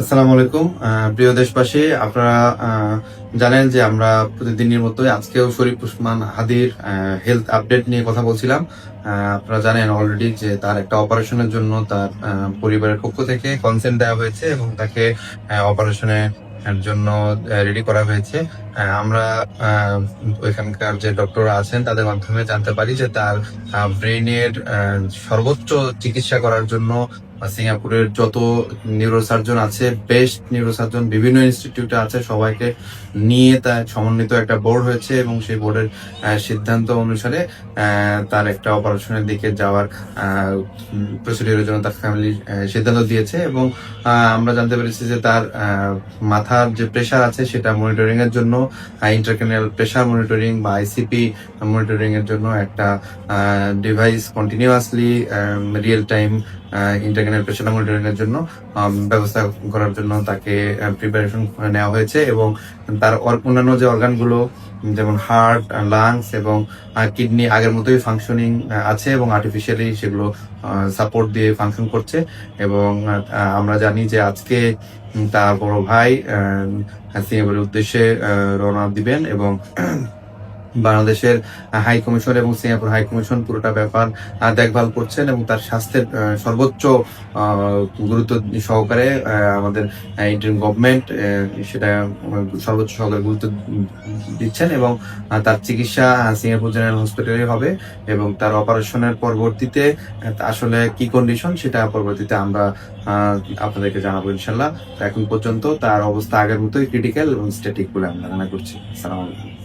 আসসালামু আলাইকুম। প্রিয় দেশবাসী, আপনারা জানেন যে আমরা প্রতিদিনের মতোই আজকেও শরীফ উসমান হাদির হেলথ আপডেট নিয়ে কথা বলছিলাম। আপনারা জানেন অলরেডি যে তার একটা অপারেশনের জন্য তার পরিবারের পক্ষ থেকে কনসেন্ট দেওয়া হয়েছে এবং তাকে অপারেশনে জন্য রেডি করা হয়েছে। আমরা ওইখানকার যে ডক্টর আছেন, তাদের মাধ্যমে জানতে পারি যে তার ব্রেনের সর্বোচ্চ চিকিৎসা করার জন্য সিঙ্গাপুরের যত নিউরোসার্জন আছে বেস্ট নিউরোসার্জন বিভিন্ন ইনস্টিটিউটে আছে, সবাইকে নিয়ে তার সমন্বিত একটা বোর্ড হয়েছে এবং সেই বোর্ডের সিদ্ধান্ত অনুসারে তার একটা অপারেশনের দিকে যাওয়ার প্রসিডিউরের জন্য তার ফ্যামিলি সিদ্ধান্ত দিয়েছে এবং আমরা জানতে পেরেছি যে তার মাথার যে প্রেশার আছে সেটা মনিটরিং এর জন্য ইন্টারক্যানাল প্রেশার মনিটরিং বা আইসিপি মনিটরিং এর জন্য একটা device continuously real time intracranial pressure monitoring এর জন্য ব্যবস্থা করার জন্য তাকে প্রিপারেশন নেওয়া হয়েছে এবং তার অন্যান্য যে অর্গানগুলো, যেমন হার্ট লাংস এবং কিডনি আগের মতোই ফাংশনিং আছে এবং আর্টিফিশিয়ালি সেগুলো সাপোর্ট দিয়ে ফাংশন করছে এবং আমরা জানি যে আজকে তার বড় ভাই সিঙ্গাপুরের উদ্দেশ্যে রওনা দিবেন এবং বাংলাদেশের হাই কমিশন এবং সিঙ্গাপুর হাই কমিশন পুরোটা ব্যাপার দেখভাল করছেন এবং তার স্বাস্থ্যের সর্বোচ্চ গুরুত্ব সহকারে আমাদের ইন্ডিয়ান গভর্নমেন্ট সেটা সর্বোচ্চ সহকারে গুরুত্ব দিচ্ছেন এবং তার চিকিৎসা সিঙ্গাপুর জেনারেল হসপিটালে হবে এবং তার অপারেশনের পরবর্তীতে আসলে কি কন্ডিশন সেটা পরবর্তীতে আমরা আপনাদেরকে জানাব ইনশাল্লাহ এখন পর্যন্ত তার অবস্থা আগের মতোই ক্রিটিক্যাল এবং স্ট্যাটিক বলে আমরা মনে করছি। সালাম আলাইকুম।